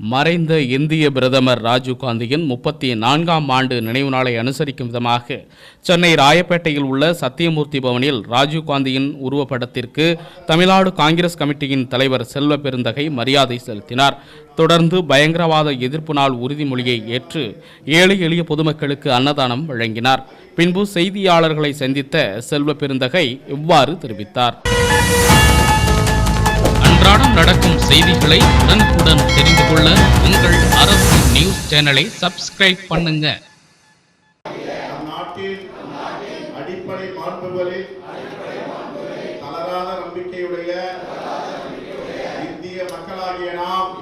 மறைந்த இந்திய பிரதமர் ராஜீவ்காந்தியின் முப்பத்தி நான்காம் ஆண்டு நினைவு நாளை அனுசரிக்கும் விதமாக சென்னை ராயப்பேட்டையில் உள்ள சத்தியமூர்த்தி பவனில் ராஜீவ்காந்தியின் உருவப்படத்திற்கு தமிழ்நாடு காங்கிரஸ் கமிட்டியின் தலைவர் செல்வ பெருந்தகை மரியாதை செலுத்தினார். தொடர்ந்து பயங்கரவாத எதிர்ப்பு நாள் உறுதிமொழியை ஏற்று ஏழை எளிய பொதுமக்களுக்கு அன்னதானம் வழங்கினார். பின்பு செய்தியாளர்களை சந்தித்த செல்வ பெருந்தகை இவ்வாறு தெரிவித்தார். அன்றாடம் நடக்கும் செய்திகளை உடனுக்குடன் தெரிந்து கொள்ள உங்கள் அரசு நியூஸ் சேனலை சப்ஸ்கிரைப் பண்ணுங்க. நம் அடிப்படை மாண்புகளில் தளராத நம்பிக்கையுடைய இந்திய மக்களாகிய நாம்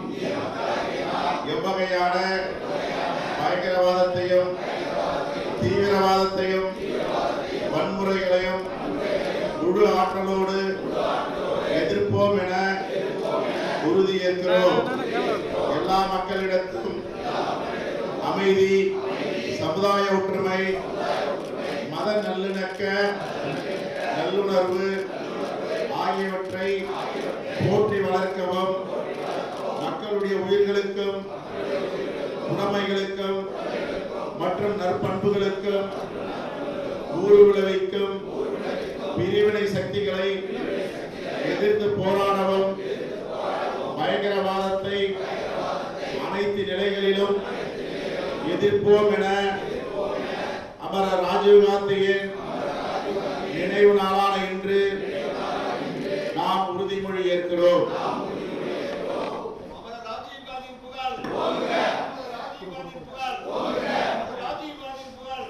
எவ்வகையான பயங்கரவாதத்தையும் தீவிரவாதத்தையும் வன்முறைகளையும் முழு ஆற்றலோடு எதிர்ப்போம் என உறுதியேற்கிறோம் எல்லா மக்களிடத்தும் அமைதி சமுதாய ஒற்றுமை மத நல்லிணக்க நல்லுணர்வு ஆகியவற்றை போற்றி வளர்க்கவும் மக்களுடைய உயிர்களுக்கும் உடைமைகளுக்கும் மற்றும் நற்பண்புகளுக்கும் ஊறு விளைவிக்கும் பிரிவினை சக்திகளை எதிர்த்து போராடவும் பயங்கரவாதத்தை அனைத்து நிலைகளிலும் எதிர்ப்போம் என அமரர் ராஜீவ்காந்தியின் நினைவு நாளான இன்று நாம் உறுதிமொழி ஏற்கிறோம். புகழ். அமரர் ராஜீவ்காந்தியின் புகழ் அமரர் ராஜீவ்காந்தியின் புகழ்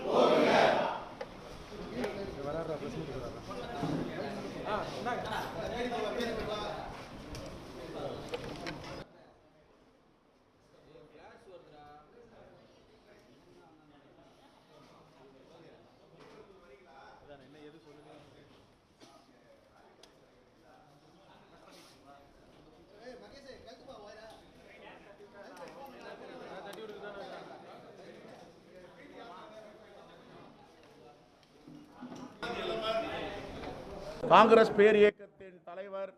காங்கிரஸ் பேர் இயக்கத்தின் தலைவர்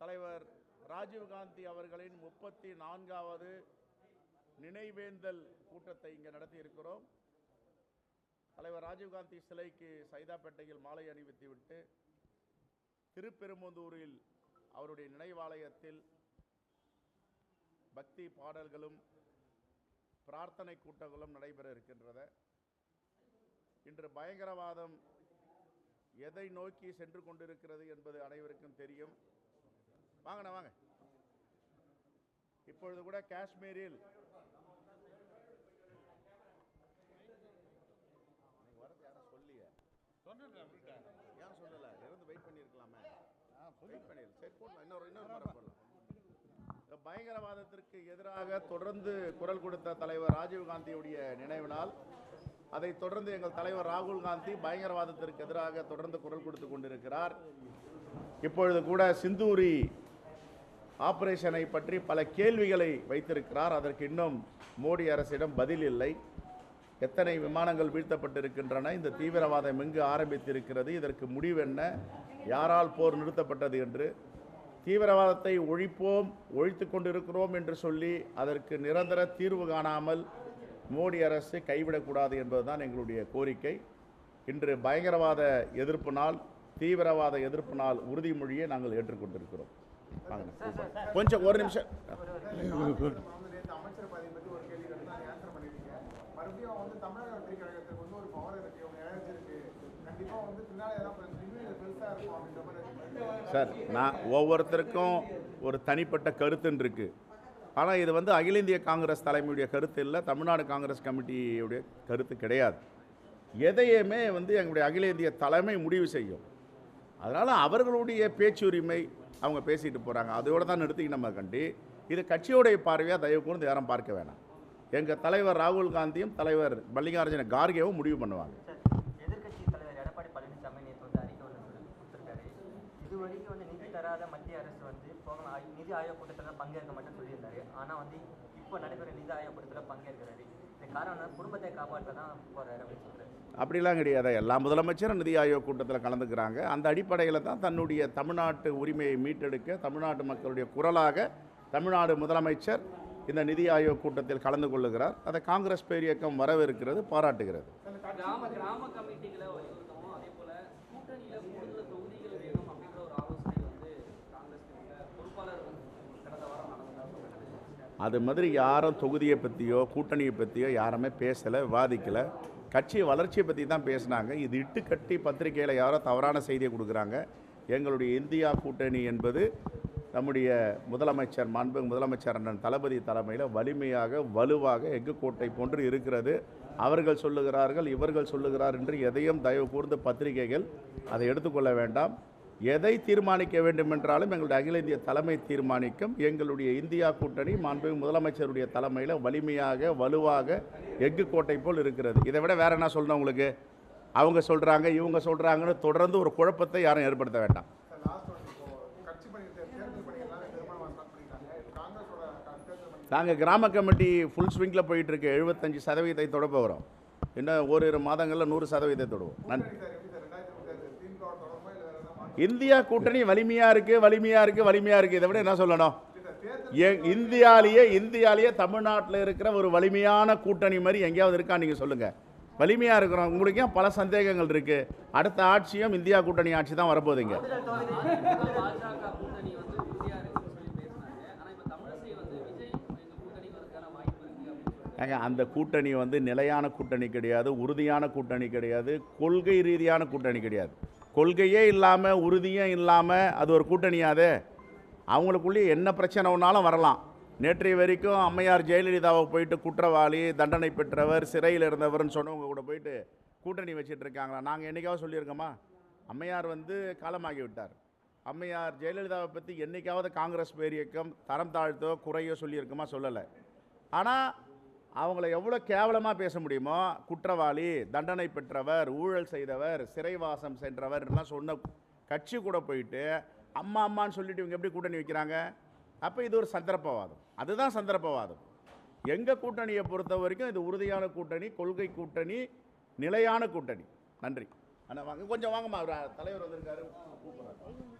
தலைவர் ராஜீவ்காந்தி அவர்களின் முப்பத்தி நான்காவது நினைவேந்தல் கூட்டத்தை இங்கே நடத்தி இருக்கிறோம் தலைவர் ராஜீவ்காந்தி சிலைக்கு சைதாப்பேட்டையில் மாலை அணிவித்துவிட்டு திருப்பெரும்புதூரில் அவருடைய நினைவாலயத்தில் பக்தி பாடல்களும் பிரார்த்தனை கூட்டங்களும் நடைபெற இருக்கின்றன. இன்று பயங்கரவாதம் எதை நோக்கி சென்று கொண்டிருக்கிறது என்பது அனைவருக்கும் தெரியும். வாங்கண்ணா வாங்க. இப்பொழுது கூட காஷ்மீரில் வரது யாரும் சொல்லியே ஏன் சொல்லல. இருந்து வெயிட் பண்ணியிருக்கலாமே வெயிட் பண்ணிரு. சரி போடலாம். இன்னொரு இன்னொரு போடலாம். பயங்கரவாதத்திற்கு எதிராக தொடர்ந்து குரல் கொடுத்த தலைவர் ராஜீவ்காந்தியுடைய நினைவு நாள். அதைத் தொடர்ந்து எங்கள் தலைவர் ராகுல் காந்தி பயங்கரவாதத்திற்கு எதிராக தொடர்ந்து குரல் கொடுத்து கொண்டிருக்கிறார். இப்பொழுது கூட சிந்தூரி ஆபரேஷனை பற்றி பல கேள்விகளை வைத்திருக்கிறார். அதற்கு இன்னும் மோடி அரசிடம் பதில் இல்லை. எத்தனை விமானங்கள் வீழ்த்தப்பட்டிருக்கின்றன? இந்த தீவிரவாதம் எங்கு ஆரம்பித்திருக்கிறது? இதற்கு முடிவு என்ன? யாரால் போர் நிறுத்தப்பட்டது என்று. தீவிரவாதத்தை ஒழிப்போம் ஒழித்து கொண்டிருக்கிறோம் என்று சொல்லி அதற்கு நிரந்தர தீர்வு காணாமல் மோடி அரசு கைவிடக்கூடாது என்பதுதான் எங்களுடைய கோரிக்கை. இன்று பயங்கரவாத எதிர்ப்பு நாள் தீவிரவாத எதிர்ப்பு நாள் உறுதிமொழியை நாங்கள் ஏற்றுக்கொண்டிருக்கிறோம். கொஞ்சம் ஒரு நிமிஷம். சார் நான் ஒவ்வொருத்தருக்கும் ஒரு தனிப்பட்ட கருத்துன்னு இருக்குது ஆனால் இது வந்து அகில இந்திய காங்கிரஸ் தலைமையுடைய கருத்து இல்லை. தமிழ்நாடு காங்கிரஸ் கமிட்டியுடைய கருத்து கிடையாது. எதையுமே வந்து எங்களுடைய அகில இந்திய தலைமை முடிவு செய்யும். அதனால் அவர்களுடைய பேச்சுரிமை அவங்க பேசிட்டு போகிறாங்க அதோடு தான் நிறுத்திக்கணும் நம்ம கண்டி. இது கட்சியோடைய பார்வையாக தயவு கூர்ந்து யாரும் பார்க்க வேணாம். எங்கள் தலைவர் ராகுல் காந்தியும் தலைவர் மல்லிகார்ஜுன கார்கேவும் முடிவு பண்ணுவாங்க. வரைக்கும் வந்து நிதி தராத மத்திய அரசு வந்து போகலாம் ஆய்- நிதி ஆயோக் கூட்டத்தில் பங்கேற்க மாட்டேன்னு சொல்லியிருந்தாரு. ஆனால் வந்து இப்போ நடைபெற நிதி ஆயோக் கூட்டத்தில் பங்கேற்கிறாரு. இந்த காரணம் என்ன? குடும்பத்தை காப்பாற்ற தான் போறாரு அப்படின்னு சொல்றாரு. அப்படிலாம் கிடையாது. எல்லா முதலமைச்சரும் நிதி ஆயோக் கூட்டத்தில் கலந்துக்கிறாங்க. அந்த அடிப்படையில் தான் தன்னுடைய தமிழ்நாட்டு உரிமையை மீட்டெடுக்க தமிழ்நாட்டு மக்களுடைய குரலாக தமிழ்நாடு முதலமைச்சர் இந்த நிதி ஆயோக் கூட்டத்தில் கலந்து கொள்ளுகிறார். அதை காங்கிரஸ் பேரியக்கம் வரவேற்கிறது பாராட்டுகிறது. கிராம கிராம கமிட்டிகளை வலியுறுத்தவும் அதே போல கூட்டணியில கூடுதல் தொகுதிகள் வேணும் அப்படின்ற ஒரு ஆலோசனை வந்து காங்கிரஸ் பொறுப்பாளர் வந்து கடந்த வாரம் நடந்ததாக சொல்றாங்க அது மாதிரி யாரும் தொகுதியை பற்றியோ கூட்டணியை பற்றியோ யாருமே பேசலை விவாதிக்கலை. கட்சி வளர்ச்சியை பற்றி தான் பேசினாங்க. இது இட்டு கட்டி பத்திரிகையில் யாரோ தவறான செய்தியை கொடுக்குறாங்க. எங்களுடைய இந்தியா கூட்டணி என்பது நம்முடைய முதலமைச்சர் மாண்பு முதலமைச்சர் அண்ணன் தளபதி தலைமையில் வலிமையாக வலுவாக எஃகு கோட்டை போன்று இருக்கிறது. அவர்கள் சொல்லுகிறார்கள் இவர்கள் சொல்லுகிறார் என்று எதையும் தயவு கூர்ந்து பத்திரிகைகள் அதை எடுத்துக்கொள்ள வேண்டாம். எதை தீர்மானிக்க வேண்டும் என்றாலும் எங்களுடைய அகில இந்திய தலைமை தீர்மானிக்கும். எங்களுடைய இந்தியா கூட்டணி மாண்பு முதலமைச்சருடைய தலைமையில் வலிமையாக வலுவாக எஃகு கோட்டை போல் இருக்கிறது. இதை விட வேற என்ன சொல்லணும் உங்களுக்கு? அவங்க சொல்கிறாங்க இவங்க சொல்கிறாங்கன்னு தொடர்ந்து ஒரு குழப்பத்தை யாரும் ஏற்படுத்த வேண்டாம். நாங்கள் கிராம கமிட்டி ஃபுல் ஸ்விங்கில் போயிட்டுருக்கு எழுபத்தஞ்சு சதவீதத்தை தொட போகிறோம் இன்னும் ஓரிரு மாதங்களில் நூறு சதவீதத்தை தொடுவோம். நன்றி சார் எப்படி சார் ரெண்டாயிரத்தி முப்பத்தி திமுக தொடர்பா இல்லை வேற ஏதாவது மாற்றம் இந்தியா கூட்டணி வலிமையாக இருக்குது வலிமையாக இருக்குது வலிமையாக இருக்குது இதை விட என்ன சொல்லணும்? இந்தியாலேயே இந்தியாலேயே தமிழ்நாட்டில் இருக்கிற ஒரு வலிமையான கூட்டணி மாதிரி எங்கேயாவது இருக்கா நீங்கள் சொல்லுங்கள் வலிமையாக இருக்கிறோம். உங்களுக்கு பல சந்தேகங்கள் இருக்குது அடுத்த ஆட்சியும் இந்தியா கூட்டணி ஆட்சி தான் வரப்போகுதுங்க. ஏங்க அந்த கூட்டணி வந்து நிலையான கூட்டணி கிடையாது உறுதியான கூட்டணி கிடையாது கொள்கை ரீதியான கூட்டணி கிடையாது. கொள்கையே இல்லாமல் உறுதியும் இல்லாமல் அது ஒரு கூட்டணியாதே அவங்களுக்குள்ளேயே என்ன பிரச்சனை ஒன்றாலும் வரலாம். நேற்றைய வரைக்கும் அம்மையார் ஜெயலலிதாவை போயிட்டு குற்றவாளி தண்டனை பெற்றவர் சிறையில் இருந்தவர்னு சொன்னவங்க கூட போயிட்டு கூட்டணி வச்சுட்டு இருக்காங்களா? நாங்கள் என்னைக்காவது சொல்லியிருக்கோமா? அம்மையார் வந்து காலமாகி விட்டார். அம்மையார் ஜெயலலிதாவை பற்றி என்றைக்காவது காங்கிரஸ் பேரியக்கம் தரம் தாழ்த்தோ குறையோ சொல்லியிருக்கோமா? சொல்லலை. ஆனால் அவங்கள எவ்வளோ கேவலமாக பேச முடியுமோ குற்றவாளி தண்டனை பெற்றவர் ஊழல் செய்தவர் சிறைவாசம் சென்றவர்லாம் சொன்ன கட்சி கூட போயிட்டு அம்மா அம்மான்னு சொல்லிட்டு இவங்க எப்படி கூட்டணி வைக்கிறாங்க? அப்போ இது ஒரு சந்தர்ப்பவாதம். அதுதான் சந்தர்ப்பவாதம். எங்கள் கூட்டணியை பொறுத்த வரைக்கும் இது உறுதியான கூட்டணி கொள்கை கூட்டணி நிலையான கூட்டணி. நன்றி. ஆனால் வாங்க கொஞ்சம் வாங்கம்மா அவர் தலைவர் வந்திருக்காரு. கூப்பிட்றாரு